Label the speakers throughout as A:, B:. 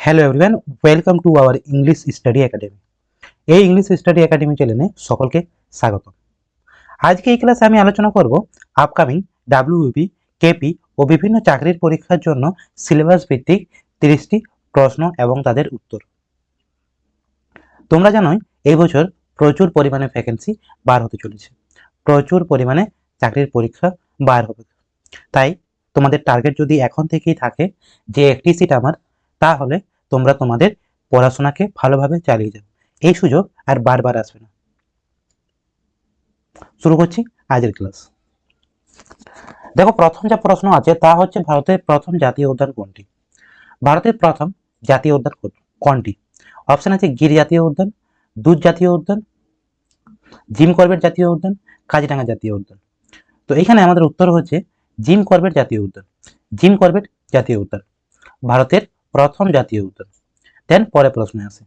A: Hello everyone welcome to our English study academy এই English study academy চ্যানেলে সকলকে স্বাগত। আজকে এই ক্লাসে আমি আলোচনা করব আপকামিং ডাব্লিউবি কেপি ও বিভিন্ন চাকরির পরীক্ষার জন্য সিলেবাস ভিত্তিক তিরিশটি প্রশ্ন এবং তাদের উত্তর। তোমরা জানোই, এই বছর প্রচুর পরিমাণে ভ্যাকেন্সি বার হতে চলেছে। প্রচুর পরিমাণে চাকরির পরীক্ষা বার হবে। তাই তোমাদের টার্গেট যদি এখন থেকেই থাকে যে একটি সিট আমার তাহলে তোমরা তোমাদের পড়াশোনাকে ভালোভাবে চালিয়ে যাও। এই সুযোগ আর বারবার আসবে না। শুরু করছি আজকের ক্লাস দেখো, প্রথম যা প্রশ্ন আছে, তা হচ্ছে ভারতের প্রথম জাতীয় উদ্যান কোনটি? ভারতের প্রথম জাতীয় উদ্যান কোনটি? অপশন আছে গির জাতীয় উদ্যান, দুধ জাতীয় উদ্যান, জিম করবেট জাতীয় উদ্যান কাজিরাঙ্গা জাতীয় উদ্যান। তো এখানে আমাদের উত্তর হচ্ছে জিম করবেট জাতীয় উদ্যান। জিম করবেট জাতীয় উদ্যান। ভারতের প্রথম জাতীয় উদ্যান দেন পরে প্রশ্নে আসে।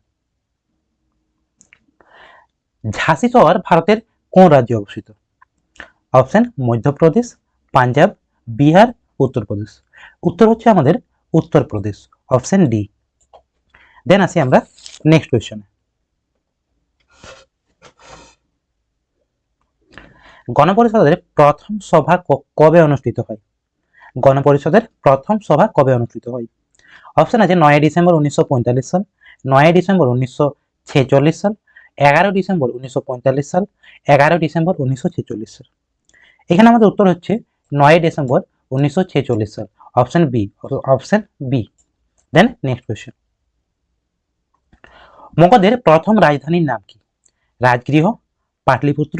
A: ঝাঁসি শহর ভারতের কোন রাজ্যে অবস্থিত? অপশন, মধ্যপ্রদেশ, পাঞ্জাব, বিহার, উত্তরপ্রদেশ। উত্তর হচ্ছে আমাদের উত্তরপ্রদেশ, অপশন ডি। দেন আসি আমরা নেক্সট কোয়েশ্চনে গণপরিষদের প্রথম সভা কবে অনুষ্ঠিত হয়? গণপরিষদের প্রথম সভা কবে অনুষ্ঠিত হয়? অপশন আছে নয় ডিসেম্বর উনিশশো পঁয়তাল্লিশ সাল, নয় ডিসেম্বর উনিশশো ছেচল্লিশ সাল, এগারো ডিসেম্বর উনিশশো পঁয়তাল্লিশ সাল, এগারো ডিসেম্বর উনিশশো ছেচল্লিশ সাল। এখানে আমাদের উত্তর হচ্ছে নয় ডিসেম্বর উনিশশো ছেচল্লিশ সাল। Option B option B then next question মগধের প্রথম রাজধানীর নাম কি? রাজগৃহ, পাটলিপুত্র,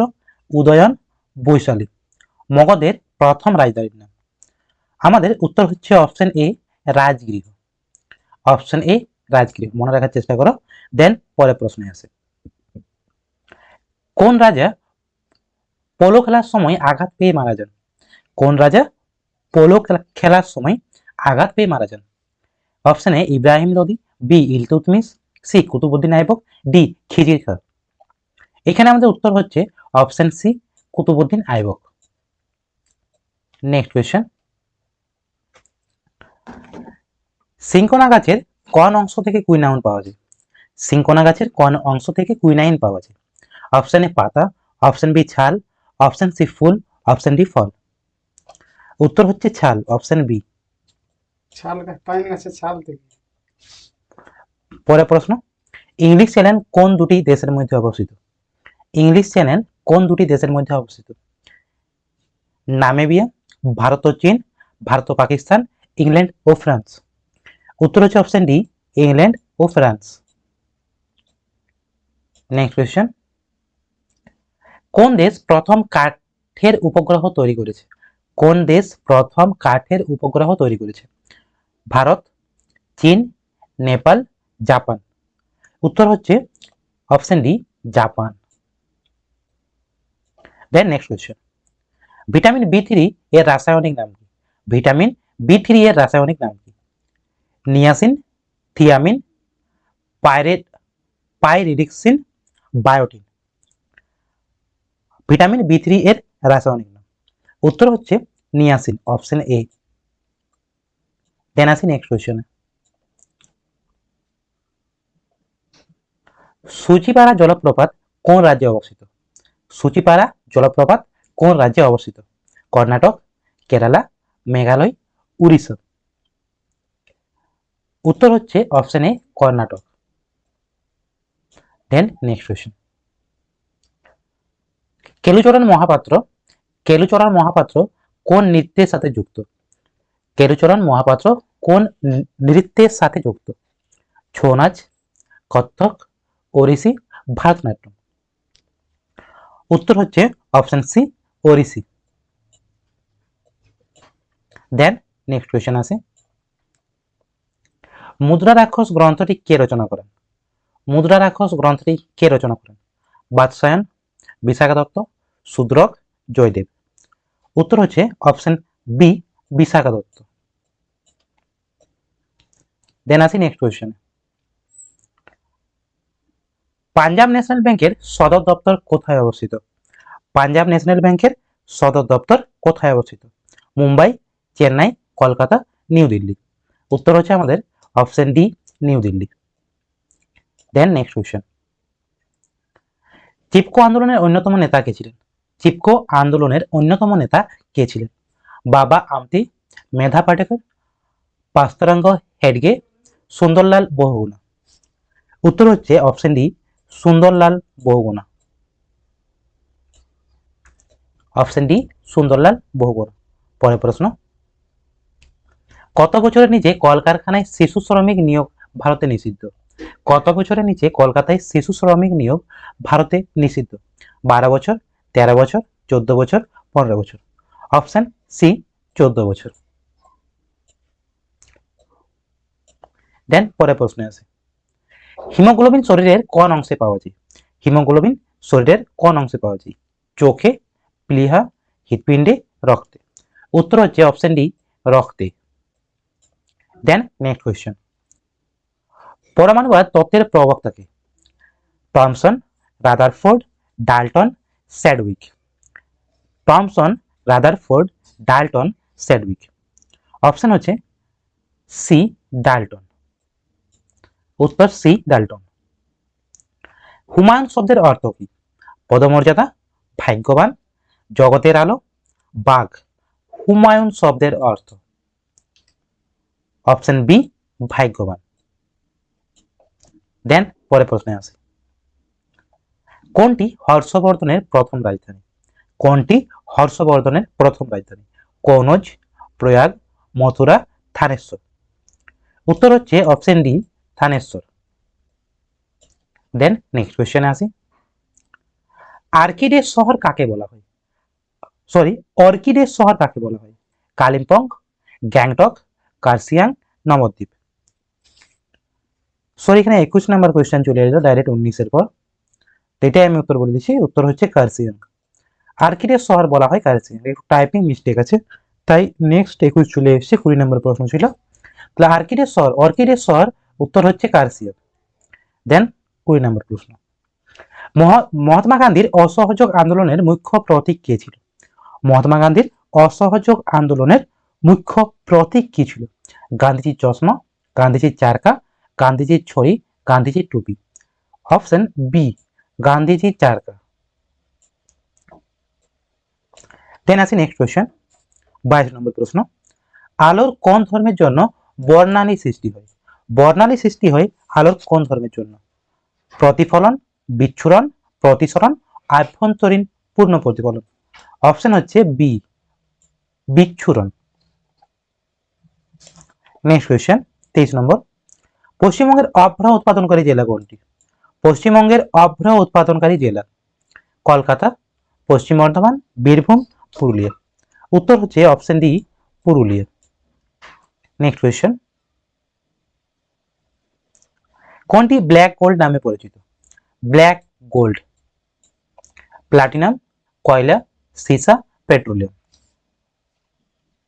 A: উদয়ন, বৈশালী। মগধের প্রথম রাজধানীর নাম। আমাদের উত্তর হচ্ছে option A Rajgriha. Option A Rajgriha মনে রাখার চেষ্টা করো দেন পরে প্রশ্নে আসে। কোন রাজা পোলো খেলার সময় আঘাত পেয়ে মারা যান? কোন রাজা পোলো খেলা- খেলার সময় আঘাত পেয়ে মারা যান? Option A, Ibrahim Lodi B Iltutmish C Qutbuddin Aibak D Khizr Khan এখানে আমাদের উত্তর হচ্ছে option C Qutbuddin Aibak. Next question cinchona গাছের কোন অংশ থেকে কুইনাইন পাওয়া যায়? সিঙ্কোনা গাছের কোন অংশ থেকে কুইনাইন পাওয়া যায়? অপশন এ পাতা অপশন বি ছাল অপশন সি ফুল অপশন ডি ফল। উত্তর হচ্ছে ছাল অপশন বি।
B: ছাল গাছ পাইন গাছের ছাল থেকে।
A: পরে প্রশ্ন ইংলিশ চ্যানেল কোন দুটি দেশের মধ্যে অবস্থিত? ইংলিশ চ্যানেল কোন দুটি দেশের মধ্যে অবস্থিত? নামেবিয়া ভারত ও চীন ভারত ও পাকিস্তান ইংল্যান্ড ও ফ্রান্স। উত্তর হচ্ছে অপশন ডি ইংল্যান্ড ও ফ্রান্স নেক্সট কোয়েশ্চেন কোন দেশ প্রথম কাঠের উপগ্রহ তৈরি করেছে? কোন দেশ প্রথম কাঠের উপগ্রহ তৈরি করেছে? ভারত, চীন, নেপাল, জাপান। উত্তর হচ্ছে option D Japan. Then next question vitamin B three এর রাসায়নিক নাম কি? ভিটামিন বি থ্রি এর রাসায়নিক নাম niacin thiamine pirate pyridoxine biotin vitamin B three এর রাসায়নিক নাম। উত্তর হচ্ছে নিয়াসিন অপশন এ দেন আসি নেক্সট জলপ্রপাত কোন রাজ্যে অবস্থিত? সুচিপাড়া জলপ্রপাত কোন রাজ্যে অবস্থিত? কর্ণাটক, কেরালা, মেঘালয়, উড়িষ্যা। উত্তর হচ্ছে option A Karnataka. Then next question Kelucharan Mohapatra Kelucharan Mohapatra কোন নৃত্যের সাথে যুক্ত? কেলুচরণ মহাপাত্র কোন নৃত্যের সাথে যুক্ত? ছৌ নাচ কত্থক, ওড়িশি, ভারতনাট্যম। উত্তর হচ্ছে option C Odissi. Then next question আছে মুদ্রা রাক্ষস গ্রন্থটি কে রচনা করেন? মুদ্রা রাক্ষস গ্রন্থটি কে রচনা করেন? বাদশায়ন, বিশাখা দত্ত শূদ্রক জয়দেব। উত্তর হচ্ছে option B Vishakha Datta. Then আসি নেক্সট কোয়েশ্চেন পাঞ্জাব ন্যাশনাল ব্যাংকের সদর দপ্তর কোথায় অবস্থিত? পাঞ্জাব ন্যাশনাল ব্যাংকের সদর দপ্তর কোথায় অবস্থিত? মুম্বাই, চেন্নাই, কলকাতা, নিউ দিল্লি। উত্তর হচ্ছে আমাদের option D New Delhi then next question Chipko আন্দোলনের অন্যতম নেতা কে ছিলেন চিপকো আন্দোলনের অন্যতম নেতা কে ছিলেন বাবা আমতি মেধা পাটেকর পাস্তরাঙ্গ হেডগে সুন্দরলাল বহুগুণা উত্তর হচ্ছে option D Sunderlal Bahuguna option D Sunderlal Bahuguna পরের প্রশ্ন কত বছরের নিচে কলকারখানায় শিশু শ্রমিক নিয়োগ ভারতে নিষিদ্ধ? কত বছরের নিচে কলকাতায় শিশু শ্রমিক নিয়োগ ভারতে নিষিদ্ধ? বারো বছর, তেরো বছর, চোদ্দ বছর, পনেরো বছর। অপশন সি চোদ্দ বছর। দেন পরের প্রশ্নে আসে। হিমোগ্লোবিন শরীরের কোন অংশে পাওয়া যায়? হিমোগ্লোবিন শরীরের কোন অংশে পাওয়া যায়? চোখে, প্লিহা, হৃৎপিণ্ডে, রক্তে। উত্তর হচ্ছে অপশন ডি রক্তে। দেন নেক্সট কোয়েশ্চেন পরমাণুবাদ তত্ত্বের প্রবক্তা প্রবক্তাকে Thomson Rutherford Dalton Chadwick Thomson Rutherford Dalton Chadwick option হচ্ছে সি ডাল্টন উত্তর সি ডাল্টন হুমায়ুন শব্দের অর্থ কি? পদমর্যাদা, ভাগ্যবান, জগতের আলো, বাঘ। হুমায়ুন শব্দের অর্থ। অপশন বি, ভাগ্যবান। দেন পরে প্রশ্নে আসে। কোনটি হর্ষবর্ধনের প্রথম রাজধানী? কোনটি হর্ষবর্ধনের প্রথম রাজধানী? কনৌজ, প্রয়াগ, মথুরা, থানেশ্বর। উত্তর হচ্ছে option D, Thaneshwar. Then next কোয়েশ্চেনে আসি। আর্কিডের শহর কাকে বলা হয়? সরি, অর্কিডের শহর কাকে বলা হয়? কালিম্পং, গ্যাংটক কার্সিয়াং নবদ্বীপ। সরি এখানে একুশ নাম্বার কোয়েশ্চেন চলে এলো ডাইরেক্ট উনিশের পর। এটাই আমি উত্তর বলে দিচ্ছি, উত্তর হচ্ছে কার্সিয়াং। আর্কিডের শহর বলা হয় কার্সিয়াং একটু টাইপিং মিস্টেক আছে। তাই নেক্সট একুশ চলে এসেছে, কুড়ি নম্বর প্রশ্ন ছিল। তাহলে আর্কিডের শহর অর্কিডের শহর, উত্তর হচ্ছে কার্সিয়াং। দেন কুড়ি নম্বর প্রশ্ন। মহা- মহাত্মা গান্ধীর অসহযোগ আন্দোলনের মুখ্য প্রতীক কে ছিল? মহাত্মা গান্ধীর অসহযোগ আন্দোলনের মুখ্য প্রতীক কি ছিল? গান্ধীজির চশমা, গান্ধীজির চারকা, গান্ধীজির ছড়ি, গান্ধীজির টুপি। অপশন বি, গান্ধীজির চারকা। দেন আসি নেক্সট কোয়েশ্চেন বাইশ নম্বর প্রশ্ন। আলোর কোন ধর্মের জন্য বর্ণালী সৃষ্টি হয়? বর্ণালী সৃষ্টি হয় আলোর কোন ধর্মের জন্য? প্রতিফলন, বিচ্ছুরণ, প্রতিসরণ, আভ্যন্তরীণ, পূর্ণ প্রতিফলন। অপশন হচ্ছে বি, বিচ্ছুরণ। নেক্সট কোয়েশ্চেন তেইশ নম্বর। পশ্চিমবঙ্গের অভ্র উৎপাদনকারী জেলা কোনটি? পশ্চিমবঙ্গের অভ্র উৎপাদনকারী জেলা কলকাতা, পশ্চিম বর্ধমান, বীরভূম, পুরুলিয়া। উত্তর হচ্ছে option D Purulia. Next question কোনটি ব্ল্যাক গোল্ড নামে পরিচিত? ব্ল্যাক গোল্ড প্লাটিনাম কয়লা, সীসা পেট্রোলিয়াম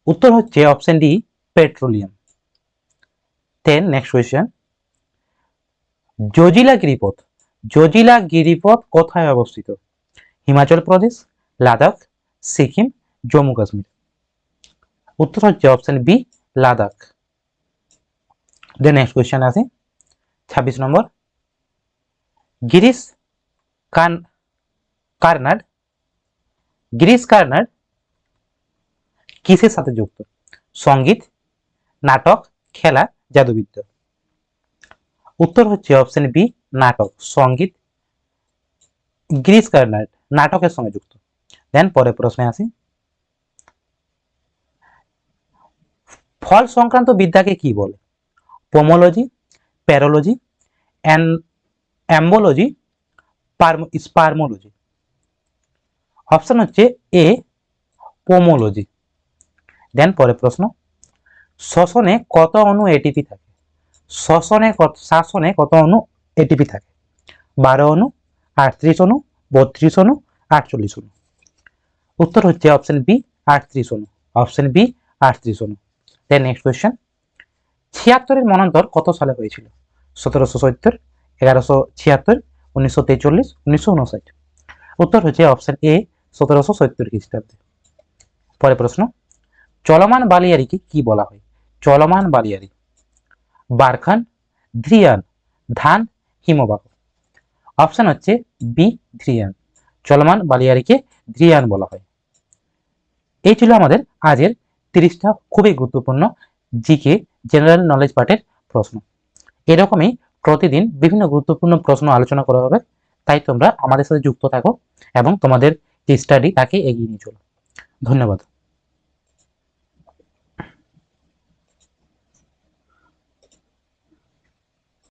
A: উত্তর হচ্ছে option D petroleum then next question Zojila গিরিপথ Zojila গিরিপথ কোথায় অবস্থিত? হিমাচল প্রদেশ লাদাখ সিকিম জম্মু কাশ্মীর উত্তর হচ্ছে option B Ladakh then next question আছে। ছাব্বিশ নম্বর। গিরিশ কান কার্নাড গিরিশ কার্নাড কিসের সাথে যুক্ত? সংগীত, নাটক, খেলা জাদুবিদ্যা। উত্তর হচ্ছে অপশন বি নাটক, সংগীত। কার্নাড নাটকের সঙ্গে যুক্ত। দেন পরের প্রশ্নে আসি। ফল সংক্রান্ত বিদ্যাকে কি বলে? পোমোলজি, প্যারোলজি অ্যাম্বোলজি স্পার্মোলজি। অপশন হচ্ছে এ পোমোলজি। দেন পরের প্রশ্ন শ্বসনে কত অণু এটিপি থাকে? শ্বসনে কত, শাসনে কত অণু এটিপি থাকে? বারো অণু, আটত্রিশ অণু, বত্রিশ অণু, আটচল্লিশ অণু। উত্তর হচ্ছে অপশন বি আটত্রিশ অণু। অপশন বি আটত্রিশ অণু। দেন নেক্সট কোয়েশ্চেন ছিয়াত্তরের মনান্তর কত সালে হয়েছিল? সতেরোশো সত্তর, এগারোশো ছিয়াত্তর, উনিশশো তেচল্লিশ, উনিশশো উনষাট উত্তর হচ্ছে অপশন এ সতেরোশো সত্তর খ্রিস্টাব্দে। পরে প্রশ্ন, চলমান বালিয়ারিকে কি বলা হয়? চলমান বালিয়ারি। বারখান ধ্রিয়ান ধান, হিমবাহ। অপশন হচ্ছে বি ধ্রিয়ান চলমান বালিয়ারিকে ধ্রিয়ান বলা হয়। এই ছিল আমাদের আজের তিরিশটা খুবই গুরুত্বপূর্ণ জিকে জেনারেল নলেজ পার্টের প্রশ্ন। এরকমই প্রতিদিন বিভিন্ন গুরুত্বপূর্ণ প্রশ্ন আলোচনা করা হবে, তাই তোমরা আমাদের সাথে যুক্ত থাকো এবং তোমাদের যে স্টাডি তাকে এগিয়ে নিয়ে চলো। ধন্যবাদ।